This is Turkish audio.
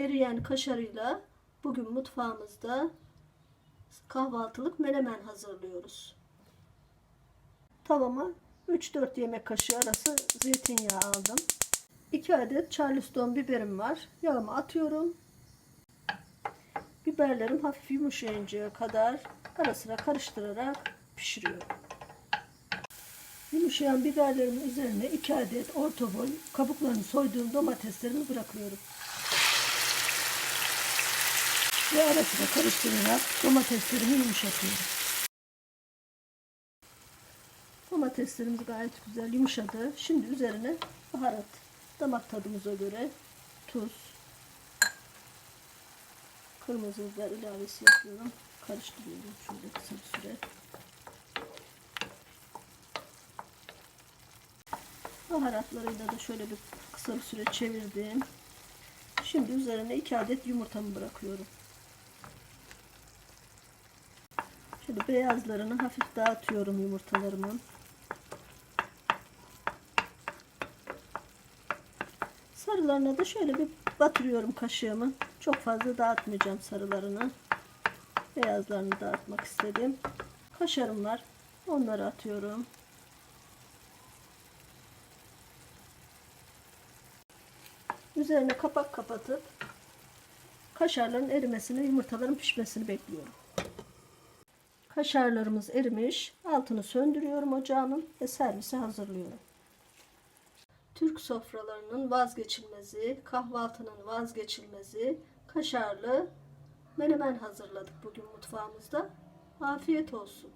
eriyen kaşarıyla bugün mutfağımızda kahvaltılık menemen hazırlıyoruz. Tavama 3-4 yemek kaşığı arası zeytinyağı aldım. 2 adet charleston biberim var. Yağımı atıyorum. Biberlerim hafif yumuşayıncaya kadar ara sıra karıştırarak pişiriyorum. Yumuşayan biberlerimin üzerine 2 adet orta boy kabuklarını soyduğum domateslerimi bırakıyorum. Ve ara sıra karıştırarak domateslerimi yumuşatıyorum. Domateslerimiz gayet güzel yumuşadı. Şimdi üzerine baharat, damak tadımıza göre tuz, kırmızı biber ilavesi yapıyorum. Karıştırıyorum şöyle kısa bir süre. Baharatlarıyla da şöyle bir kısa bir süre çevirdim. Şimdi üzerine 2 adet yumurtamı bırakıyorum. Şöyle beyazlarını hafif dağıtıyorum yumurtalarımın. Sarılarına da şöyle bir batırıyorum kaşığımı. Çok fazla dağıtmayacağım sarılarını. Beyazlarını dağıtmak istedim. Kaşarım var. Onları atıyorum. Üzerine kapak kapatıp kaşarların erimesini, yumurtaların pişmesini bekliyorum. Kaşarlarımız erimiş. Altını söndürüyorum ocağımın ve servise hazırlıyorum. Türk sofralarının vazgeçilmezi, kahvaltının vazgeçilmezi kaşarlı menemen hazırladık bugün mutfağımızda. Afiyet olsun.